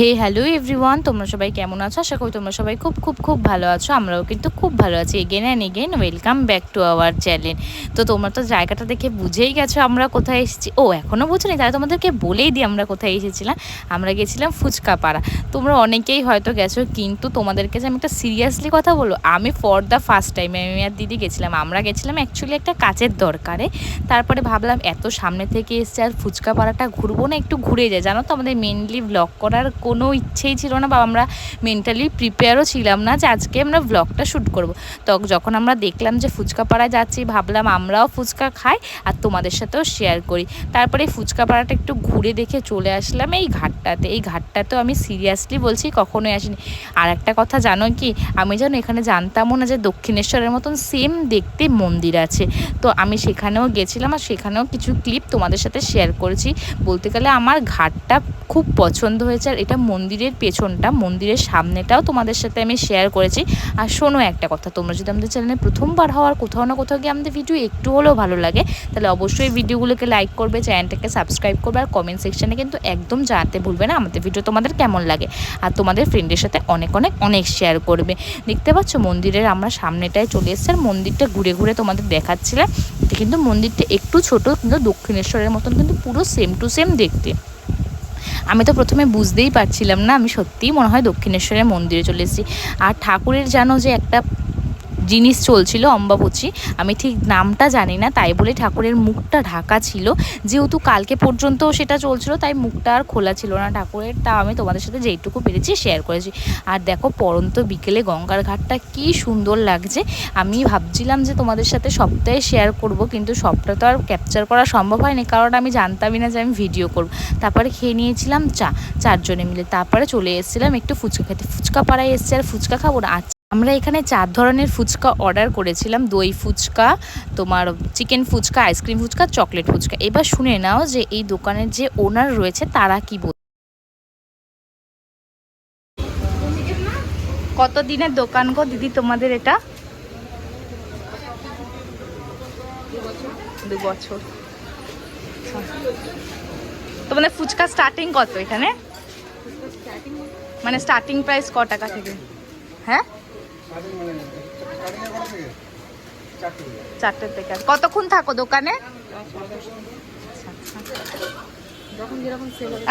হে hello everyone, তোমরা সবাই কেমন আছো? আশা করি তোমরা সবাই খুব খুব খুব ভালো আছো। আমরাও কিন্তু খুব ভালো আছি। Again and again welcome back to our channel তো তোমরা তো জায়গাটা দেখে বুঝেই গেছো আমরা কোথায় এসেছি। ও এখনও বুঝনি? তাই তোমাদেরকে বলেই দিই আমরা কোথায় এসেছিলাম। আমরা গেছিলাম ফুচকা পাড়া তোমরা অনেকেই হয়তো গেছো, কিন্তু তোমাদেরকে যে আমি একটা সিরিয়াসলি কথা বলো আমি ফর দ্য ফার্স্ট টাইম আমি আর দিদি গেছিলাম। আমরা গেছিলাম অ্যাকচুয়ালি একটা কাজের দরকারে। তারপরে ভাবলাম এত সামনে থেকে এসছে আর ফুচকা পাড়াটা ঘুরবো না, একটু ঘুরে যায় জানো তো আমাদের মেনলি ব্লগ করার কোনো ইচ্ছেই ছিল না বা আমরা মেন্টালি প্রিপেয়ারও ছিলাম না যে আজকে আমরা ব্লগটা শ্যুট করব। তো যখন আমরা দেখলাম যে ফুচকা পাড়ায় যাচ্ছি, ভাবলাম আমরাও ফুচকা খাই আর তোমাদের সাথেও শেয়ার করি। তারপরে ফুচকা পাড়াটা একটু ঘুরে দেখে চলে আসলাম এই ঘাটটাতে। এই ঘাটটাতেও আমি সিরিয়াসলি বলছি কখনোই আসিনি। আর একটা কথা জানো কি? আমি যেন এখানে জানতামও না যে দক্ষিণেশ্বরের মতন সেম দেখতে মন্দির আছে। তো আমি সেখানেও গেছিলাম আর সেখানেও কিছু ক্লিপ তোমাদের সাথে শেয়ার করেছি। বলতে গেলে আমার ঘাটটা খুব পছন্দ হয়েছে আর এটা মন্দিরের পেছনটা, মন্দিরের সামনেটাও তোমাদের সাথে আমি শেয়ার করেছি। আর শোনো একটা কথা, তোমরা যদি আমাদের চ্যানেলে প্রথমবার হওয়ার কোথাও না কোথাও গিয়ে আমাদের ভিডিও একটু হলেও ভালো লাগে, তাহলে অবশ্যই ভিডিওগুলোকে লাইক করবে চ্যানেলটাকে সাবস্ক্রাইব করবে আর কমেন্ট সেকশানে কিন্তু একদম জানাতে ভুলবে না আমাদের ভিডিও তোমাদের কেমন লাগে। আর তোমাদের ফ্রেন্ডের সাথে অনেক অনেক অনেক শেয়ার করবে। দেখতে পাচ্ছ মন্দিরের আমরা সামনেটায় চলে এসেছি আর মন্দিরটা ঘুরে ঘুরে তোমাদের দেখাচ্ছিলাম। কিন্তু মন্দিরটা একটু ছোট, কিন্তু দক্ষিণেশ্বরের মতন, কিন্তু পুরো সেম টু সেম দেখতে। আমি তো প্রথমে বুঝতেই পারছিলাম না, আমি সত্যিই মনে হয় দক্ষিণেশ্বরের মন্দিরে চলে এসেছি। আর ঠাকুরের জানো যে একটা জিনিস চলছিল অম্বাবচী। আমি ঠিক নামটা জানি না, তাই বলে ঠাকুরের মুখটা ঢাকা ছিল। যেহেতু কালকে পর্যন্ত সেটা চলছিল, তাই মুখটা আর খোলা ছিল না। ঠাকুরের তা আমি তোমাদের সাথে যেইটুকু পেরেছি শেয়ার করেছি। আর দেখো, পরন্ত বিকেলে গঙ্গার ঘাটটা কি সুন্দর লাগছে। আমি ভাবছিলাম যে তোমাদের সাথে সবটাই শেয়ার করব, কিন্তু সবটা তো আর ক্যাপচার করা সম্ভব হয়নি, কারণ আমি জানতামই না যে আমি ভিডিও করব। তারপরে খেয়ে নিয়েছিলাম চা, চারজনে মিলে। তারপরে চলে এসেছিলাম একটু ফুচকা খেতে। ফুচকা পাড়ায় এসছে আর ফুচকা খাব না। আচ্ছা। আমরা এখানে চার ধরনের ফুচকা অর্ডার করেছিলাম। দই ফুচকা, তোমার chicken phuchka ice cream phuchka chocolate phuchka. এবার শুনে নাও যে এই দোকানের যে ওনার রয়েছে, তারা কি বল কত দিনের দোকান গো দিদি তোমাদের এটা? দু বছর। তোমাদের ফুচকা স্টার্টিং কত এখানে? মানে স্টার্টিং প্রাইস ক টাকা থেকে? হ্যাঁ? চারটে থেকে। কতক্ষণ থাকো দোকানে?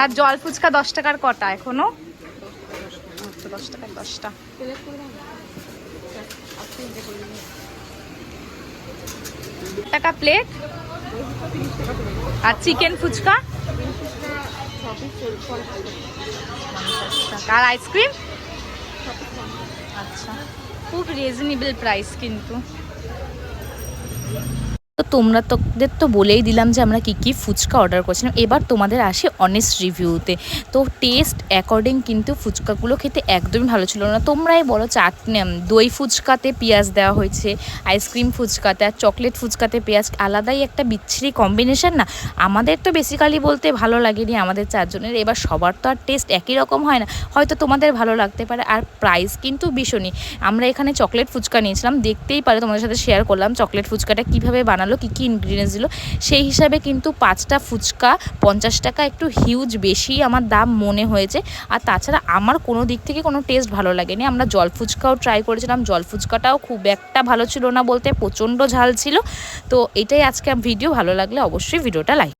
আর জল ফুচকা দশ টাকার কটা এখনও? দশ টাকার দশটা। টাকা প্লেট আর চিকেন ফুচকা? আর আইসক্রিম আচ্ছা। খুব রিজনেবল প্রাইস কিন্তু। তোমরা তোদের তো বলেই দিলাম যে আমরা কী কী ফুচকা অর্ডার করেছিলাম। এবার তোমাদের আসি অনেস্ট রিভিউতে তো টেস্ট অ্যাকর্ডিং কিন্তু ফুচকাগুলো খেতে একদমই ভালো ছিল না। তোমরাই বলো চাটনি দই ফুচকাতে পেঁয়াজ দেওয়া হয়েছে আইসক্রিম ফুচকাতে আর চকলেট ফুচকাতে পেঁয়াজ আলাদাই একটা বিচ্ছিরি কম্বিনেশন না। আমাদের তো বেসিক্যালি বলতে ভালো লাগেনি আমাদের চারজনের। এবার সবার তো আর টেস্ট একই রকম হয় না। হয়তো তোমাদের ভালো লাগতে পারে আর প্রাইস কিন্তু ভীষণই। আমরা এখানে চকলেট ফুচকা নিয়েছিলাম। দেখতেই পারে তোমাদের সাথে শেয়ার করলাম চকলেট ফুচকাটা কীভাবে বানালো। কী কী ইনগ্রিডিয়েন্টস দিল? সেই হিসাবে কিন্তু পাঁচটা ফুচকা, পঞ্চাশ টাকা একটু হিউজ বেশি আমার দাম মনে হয়েছে। আর তাছাড়া আমার কোনো দিক থেকে কোনো টেস্ট ভালো লাগেনি। আমরা জল ফুচকাও ট্রাই করেছিলাম। জল ফুচকাটাও খুব একটা ভালো ছিল না বলতে প্রচণ্ড ঝাল ছিল। তো এটাই আজকে ভিডিও ভালো লাগলে অবশ্যই ভিডিওটা লাইক